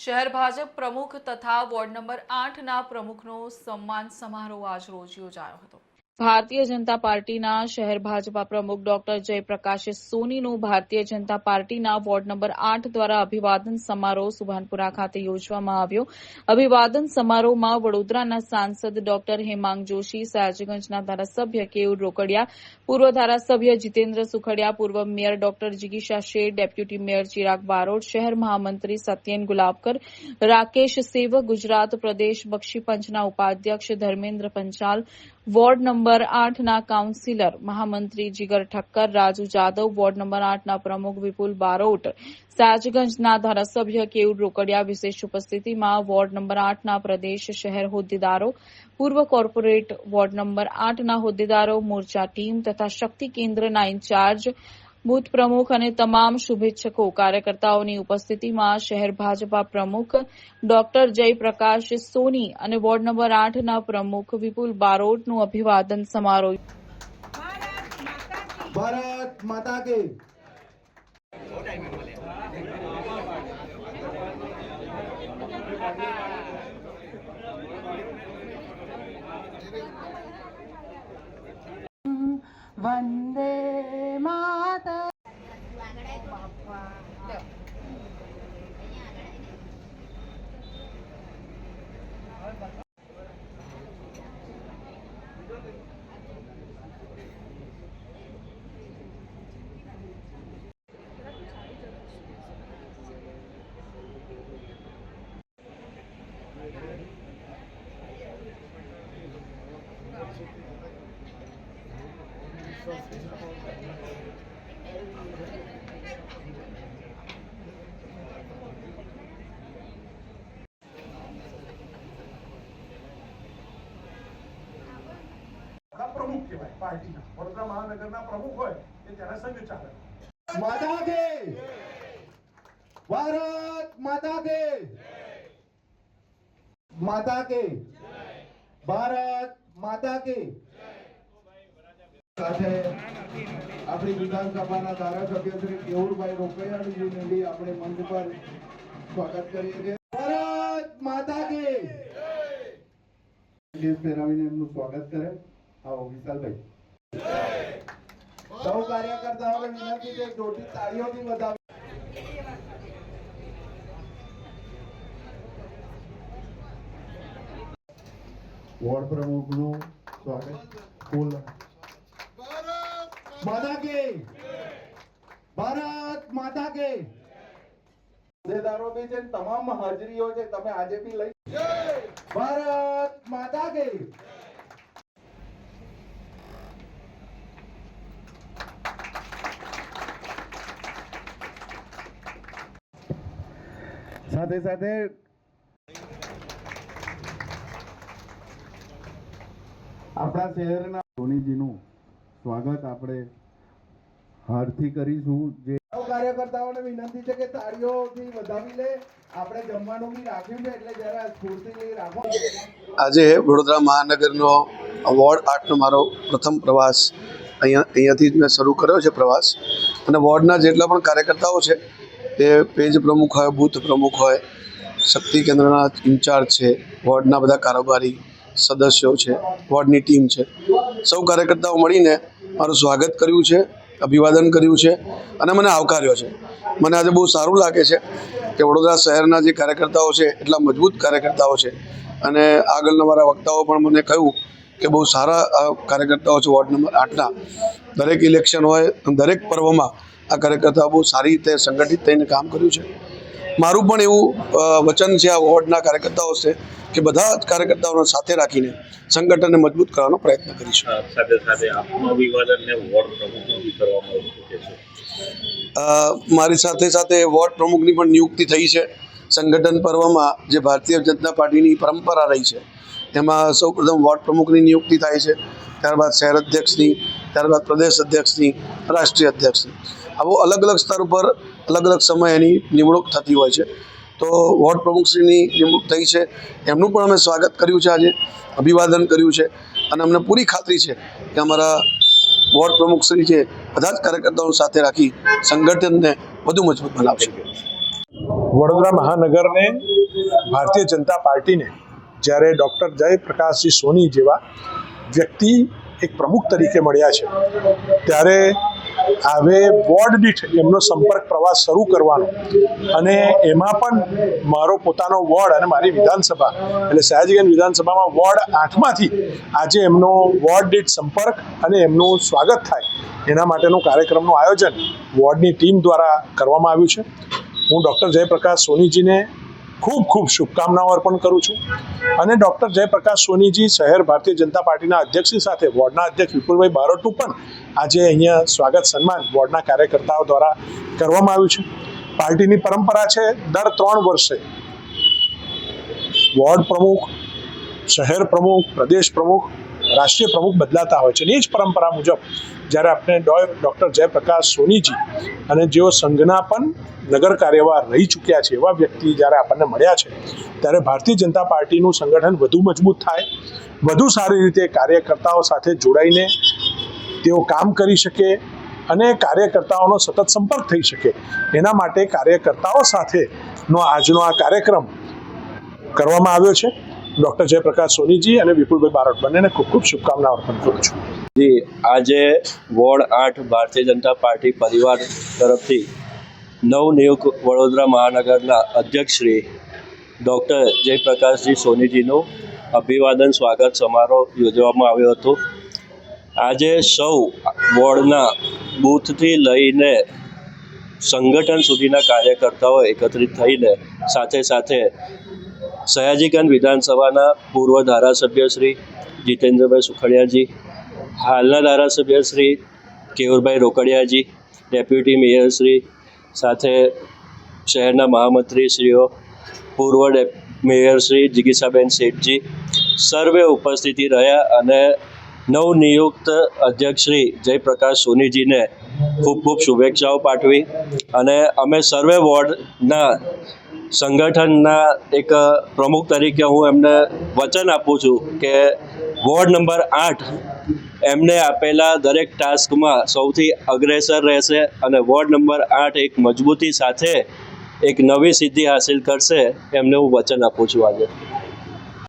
શહેર ભાજપ પ્રમુખ તથા વોર્ડ નંબર આઠના પ્રમુખનો સન્માન સમારોહ આજ રોજ યોજાયો હતો. ભારતીય જનતા પાર્ટીના શહેર ભાજપા પ્રમુખ ડોક્ટર જયપ્રકાશ સોનીનું ભારતીય જનતા પાર્ટીના વોર્ડ નંબર આઠ દ્વારા અભિવાદન સમારોહ સુભાનપુરા ખાતે યોજવામાં આવ્યો. અભિવાદન સમારોહમાં વડોદરાના સાંસદ ડોક્ટર હેમાંગ જોશી, સયાજીગંજના ધારાસભ્ય કેયુર રોકડિયા, પૂર્વ ધારાસભ્ય જીતેન્દ્ર સુખડિયા, પૂર્વ મેયર ડોક્ટર જિગીશા શેઠ, ડેપ્યુટી મેયર ચિરાગ બારોટ, શહેર મહામંત્રી સત્યેન ગુલાબકર, રાકેશ સેવક ગુજરાત પ્રદેશ બક્ષી પંચના ઉપાધ્યક્ષ ધર્મેન્દ્ર પંચાલ વોર્ડ નંબર આઠના કાઉન્સિલર મહામંત્રી જીગર ઠક્કર, રાજુ જાદવ, વોર્ડ નંબર આઠના પ્રમુખ વિપુલ બારોટ, સાજગંજના ધારાસભ્ય કેયુર રોકડિયા વિશેષ ઉપસ્થિતિમાં વોર્ડ નંબર આઠના પ્રદેશ શહેર હોદ્દેદારો, પૂર્વ કોર્પોરેટ વોર્ડ નંબર આઠના હોદ્દેદારો, મોરચા ટીમ તથા શક્તિ કેન્દ્રના ઇન્ચાર્જ બુથ પ્રમુખ અને તમામ શુભેચ્છકો. કાર્યકર્તાઓની ઉપસ્થિતિમાં શહેર ભાજપા પ્રમુખ ડોક્ટર જયપ્રકાશ સોની અને વોર્ડ નંબર આઠના પ્રમુખ વિપુલ બારોટનું અભિવાદન સમારોહ. ભારત માતા કે. વંદે મા પ્રમુખ કહેવાય, પાર્ટીના. વડોદરા મહાનગરના પ્રમુખ હોય એ તેના સંઘચાલક માતા કે ભારત માતા કે માતા કે ભારત માતા કે સાથે આપણી વિધાનસભાના ધારાસભ્ય શ્રી કેવુરભાઈ રોકૈયાણીજીને બી આપણે મંચ પર સ્વાગત કરીએ છીએ. ભારત માતા કે સ્વાગત માતા કે? ભારત માતા કે? હોદ્દેદારો બી છે તમામ હાજરીઓ છે તમે આજે બી લઈ ભારત માતા કે? સાથે સાથે આપણા શહેરના ધોનીજીનું સ્વાગત આપણે હારથી કરીશું જે કાર્યકર્તાઓને વિનંતી છે કે તાળીઓથી વધાવી લે. આપણે જમવાનું બી રાખ્યું છે એટલે જરા સ્ફૂર્તિથી રાખો. આજે વડોદરા મહાનગરનો વોર્ડ આઠનો મારો પ્રથમ પ્રવાસ. અહીંયા અહીંયાથી જ મેં શરૂ કર્યો છે પ્રવાસ. અને વોર્ડના જેટલા પણ કાર્યકર્તાઓ છે તે પેજ પ્રમુખ હોય બૂથ પ્રમુખ હોય શક્તિ કેન્દ્રના ઇન્ચાર્જ છે વોર્ડના બધા કારોબારી સદસ્યો છે વોર્ડની ટીમ છે. સૌ કાર્યકર્તાઓ મળીને મારું સ્વાગત કર્યું છે, અભિવાદન કર્યું છે અને મને આવકાર્યો છે. મને આજે બહુ સારું લાગે છે કે વડોદરા શહેરના જે કાર્યકર્તાઓ છે, એટલા મજબૂત કાર્યકર્તાઓ છે અને આગળના મારા વક્તાઓ પણ મને કહ્યું કે બહુ સારા કાર્યકર્તાઓ છે, વોર્ડ નંબર આઠના. દરેક ઇલેક્શન હોય, દરેક પર્વમાં આ કાર્યકર્તાઓ બહુ સારી રીતે સંગઠિત થઈને કામ કર્યું છે. મારું પણ એવું વચન છે આ વોર્ડના કાર્યકર્તાઓ છે કે બધા જ કાર્યકર્તાઓને સાથે રાખીને સંગઠનને મજબૂત કરવાનો પ્રયત્ન કરીશું. સાથે સાથે આપનું વોર્ડ પ્રમુખનું બી કરવામાં મારી સાથે સાથે વોર્ડ પ્રમુખની પણ નિયુક્તિ થઈ છે. સંગઠન પર્વમાં જે ભારતીય જનતા પાર્ટીની પરંપરા રહી છે એમાં સૌપ્રથમ વોર્ડ પ્રમુખની નિયુક્તિ થાય છે. ત્યારબાદ શહેર અધ્યક્ષની ત્યારબાદ પ્રદેશ અધ્યક્ષની, રાષ્ટ્રીય અધ્યક્ષની. આવો અલગ અલગ સ્તર ઉપર અલગ અલગ સમય એની નિમણૂક થતી હોય છે. તો વોર્ડ પ્રમુખશ્રીની નિમણૂક થઈ છે. એમનું પણ અમે સ્વાગત કર્યું છે આજે, અભિવાદન કર્યું છે. અને અમને પૂરી ખાતરી છે કે અમારા વોર્ડ પ્રમુખશ્રી છે, બધા જ કાર્યકર્તાઓ સાથે રાખી સંગઠનને વધુ મજબૂત બનાવશે. વડોદરા મહાનગરને ભારતીય જનતા પાર્ટીને જ્યારે ડૉક્ટર જયપ્રકાશજી સોની જેવા વ્યક્તિ એક પ્રમુખ તરીકે મળ્યા છે. ત્યારે હવે વોર્ડ દીઠ એમનો સંપર્ક પ્રવાસ શરૂ કરવાનો અને એમાં પણ મારો પોતાનો વોર્ડ અને મારી વિધાનસભા, એટલે સયાજીગંજ વિધાનસભામાં વોર્ડ આઠમાંથી આજે એમનો વોર્ડ દીઠ સંપર્ક અને એમનું સ્વાગત થાય એના માટેનું કાર્યક્રમનું આયોજન વોર્ડની ટીમ દ્વારા કરવામાં આવ્યું છે. હું ડૉક્ટર જયપ્રકાશ સોનીજીને ખૂબ ખૂબ શુભકામનાઓ અર્પણ કરું છું. અને ડૉક્ટર જયપ્રકાશ સોનીજી શહેર ભારતીય જનતા પાર્ટીના અધ્યક્ષની સાથે વોર્ડના અધ્યક્ષ વિપુલભાઈ બારોટનું પણ આજે અહીંયા સ્વાગત સન્માન વોર્ડના કાર્યકર્તાઓ દ્વારા કરવામાં આવ્યું છે. પાર્ટીની પરંપરા છે દર ત્રણ વર્ષે વોર્ડ પ્રમુખ, શહેર પ્રમુખ, પ્રદેશ પ્રમુખ રાષ્ટ્રીય પ્રમુખ બદલાતા હોય છે અને એ જ પરંપરા મુજબ જ્યારે આપણે ડૉક્ટર જયપ્રકાશ સોનીજી અને જેઓ સંઘના પણ નગર કાર્યવાહ રહી ચૂક્યા છે એવા વ્યક્તિ જ્યારે આપણને મળ્યા છે, ત્યારે ભારતીય જનતા પાર્ટીનું સંગઠન વધુ મજબૂત થાય, વધુ સારી રીતે કાર્યકર્તાઓ સાથે જોડાઈને તેઓ કામ કરી શકે અને કાર્યકર્તાઓનો સતત સંપર્ક થઈ શકે. એના માટે કાર્યકર્તાઓ સાથેનો આજનો આ કાર્યક્રમ કરવામાં આવ્યો છે. ડૉક્ટર જયપ્રકાશ સોનીજી અને વિપુલભાઈ બારોટ બંનેને ખૂબ ખૂબ શુભકામનાઓ અર્પણ કરું છું. જી, આજે વોર્ડ આઠ ભારતીય જનતા પાર્ટી પરિવાર તરફથી નવનિયુક્ત વડોદરા મહાનગરના અધ્યક્ષ શ્રી ડૉક્ટર જયપ્રકાશજી સોનીજીનું અભિવાદન, સ્વાગત સમારોહ યોજવામાં આવ્યો હતો. આજે સૌ વોર્ડના બૂથથી લઈને સંગઠન સુધીના કાર્યકર્તાઓ એકત્રિત થઈને સાથે સાથે સયાજીગંજ વિધાનસભાના પૂર્વ ધારાસભ્ય શ્રી જીતેન્દ્રભાઈ સુખડિયાજી, હાલના ધારાસભ્ય શ્રી કેવુરભાઈ રોકડિયાજી, ડેપ્યુટી મેયર શ્રી સાથે શહેરના મહામંત્રીશ્રીઓ, પૂર્વ ડેપ, મેયર શ્રી જિગીસાબેન શેઠજી સર્વે ઉપસ્થિતિ રહ્યા અને નવનિયુક્ત અધ્યક્ષ શ્રી જયપ્રકાશ સોનીજીને ખૂબ ખૂબ શુભેચ્છાઓ પાઠવી અને અમે સર્વે વોર્ડના સંગઠનના એક પ્રમુખ તરીકે હું એમને વચન આપું છું કે વોર્ડ નંબર આઠ એમને આપેલા દરેક ટાસ્કમાં સૌથી અગ્રેસર રહેશે અને વોર્ડ નંબર આઠ એક મજબૂતી સાથે એક નવી સિદ્ધિ હાંસિલ કરશે એમને હું વચન આપું છું આજે.